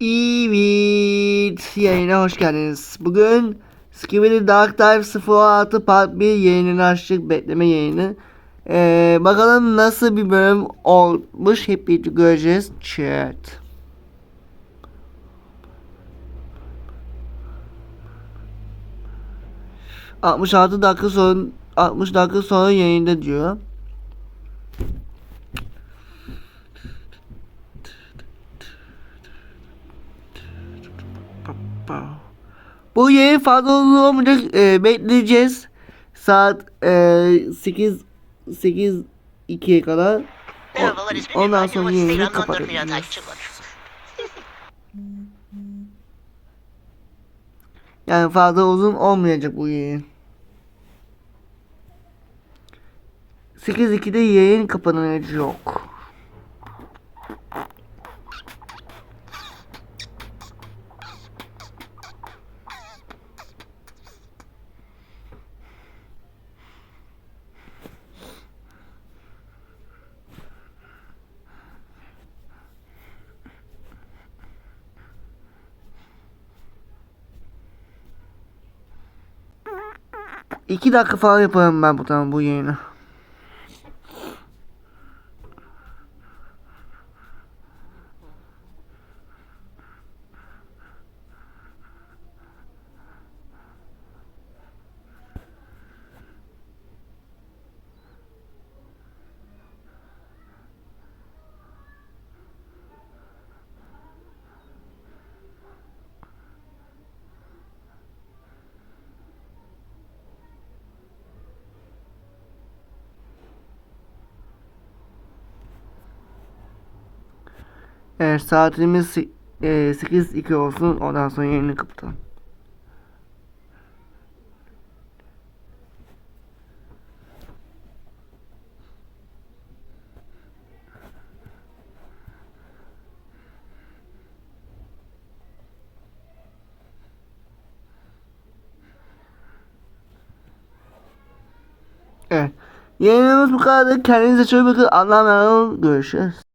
Evet, yayına hoş geldiniz. Bugün Skibidi Dark Dive 06 Part 1 yayınını açtık, bekleme yayını. Ee, bakalım nasıl bir bölüm olmuş hep birlikte göreceğiz. Chat. ...66 dakika sonra... ...60 dakika sonra yayında diyor. Bu yayın fazla uzun olmayacak. E, bekleyeceğiz. Saat e, 8 8 2'ye kadar. Merhabalar ismim ondan sonra yayını var. Yani fazla uzun olmayacak bu yayın. 8.2'de yayın kapanıcı yok. İki dakika falan yaparım ben bu tamam bu yayını. Evet saatimiz e, 8.2 olsun ondan sonra yayını kapatalım. Evet. Yayınımız bu kadar. Kendinize çok bakın. Allah'a emanet. Görüşürüz.